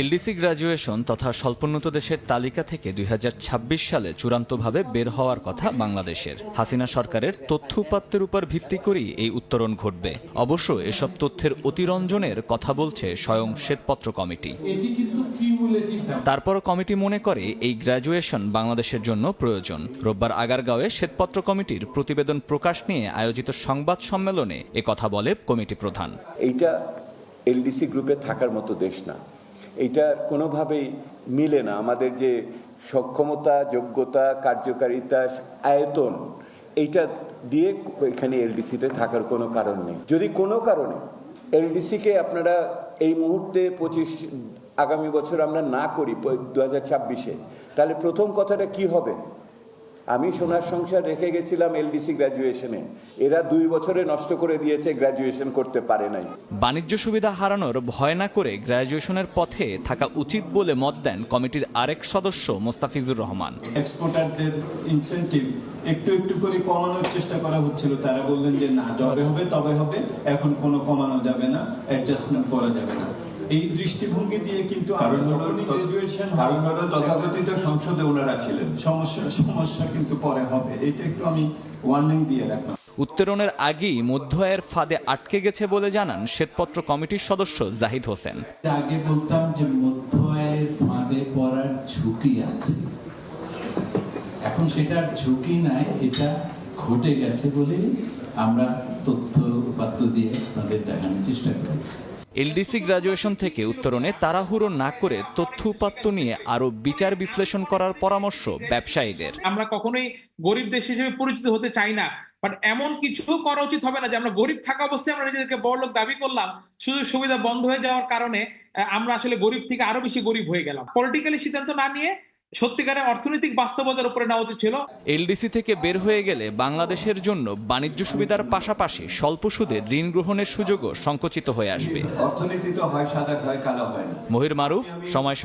LDC graduation তথা স্বল্পোন্নত দেশের তালিকা থেকে দুই হাজার ছাব্বিশ সালে চূড়ান্তভাবে বের হওয়ার কথা বাংলাদেশের। হাসিনা সরকারের তথ্য উপাত্তের উপর ভিত্তি করেই এই উত্তরণ ঘটবে। অবশ্য এসব তথ্যের অতিরঞ্জনের কথা বলছে স্বয়ং শ্বেতপত্র কমিটি। তারপর কমিটি মনে করে এই গ্র্যাজুয়েশন বাংলাদেশের জন্য প্রয়োজন। রোববার আগারগাঁওয়ে শ্বেতপত্র কমিটির প্রতিবেদন প্রকাশ নিয়ে আয়োজিত সংবাদ সম্মেলনে কথা বলে কমিটি প্রধান। এইটা এলডিসি গ্রুপে থাকার মতো দেশ না। এইটা কোনোভাবেই মিলে না। আমাদের যে সক্ষমতা, যোগ্যতা, কার্যকারিতা, আয়তন, এইটা দিয়ে এখানে এলডিসিতে থাকার কোনো কারণ নেই। যদি কোনো কারণে এলডিসিকে আপনারা এই মুহূর্তে পঁচিশ, আগামী বছর আমরা না করি দু হাজার তাহলে প্রথম কথাটা কি হবে? আমি সোনার সংসার রেখে গেছিলাম এলডিসি গ্র্যাজুয়েশনে এরা দুই বছরে নষ্ট করে দিয়েছে গ্র্যাজুয়েশন করতে পারে নাই। বাণিজ্য সুবিধা হারানোর ভয় না করে গ্র্যাজুয়েশনের পথে থাকা উচিত বলে মত দেন কমিটির আরেক সদস্য মোস্তাফিজুর রহমান। এক্সপোর্টারদের ইনসেনটিভ একটু একটু করে কমানোর চেষ্টা করা হচ্ছিল। তারা বললেন যে না যবে হবে তবে হবে। এখন কোনো কমানো যাবে না অ্যাডজাস্টমেন্ট করা যাবে না। এই দৃষ্টিভঙ্গি দিয়ে কিন্তু তথাকথিত সংসদে ওনারা ছিলেন। সমস্যা সমস্যা কিন্তু পরে হবে। এটা একটু আমি ওয়ার্নিং দিয়ে রাখলাম। উত্তরণের আগেই মধ্য আয়ের ফাঁদে আটকে গেছে বলে জানান শ্বেতপত্র কমিটির সদস্য জাহিদ হোসেন। আগে বলতাম যে মধ্য আয়ের ফাঁদে পড়ার ঝুঁকি আছে। এখন সেটার ঝুঁকি নাই এটা ঘটে গেছে বলে আমরা তথ্য উপাত্ত দিয়ে আপনাদের দেখানোর চেষ্টা করেছি। এলডিসি গ্র্যাজুয়েশন থেকে উত্তরণে তাড়াহুড়ো না করে তথ্য উপাত্ত নিয়ে আরও বিচার বিশ্লেষণ করার পরামর্শ ব্যবসায়ীদের। আমরা কখনোই গরিব দেশ হিসেবে পরিচিত হতে চাই না বাট এমন কিছু করা উচিত হবে না যে আমরা গরিব থাকা অবস্থায় আমরা নিজেদেরকে বড় লোক দাবি করলাম, সুযোগ সুবিধা বন্ধ হয়ে যাওয়ার কারণে আমরা আসলে গরিব থেকে আরও বেশি গরিব হয়ে গেলাম। পলিটিক্যালি সিদ্ধান্ত না নিয়ে সত্যিকারের অর্থনৈতিক বাস্তবতার উপরে নেওয়া উচিত ছিল। এলডিসি থেকে বের হয়ে গেলে বাংলাদেশের জন্য বাণিজ্য সুবিধার পাশাপাশি স্বল্প সুদে ঋণ গ্রহণের সুযোগও সংকুচিত হয়ে আসবে। অর্থনীতি তো হয় সাদা হয় কালো হয় মহির মারুফ সময়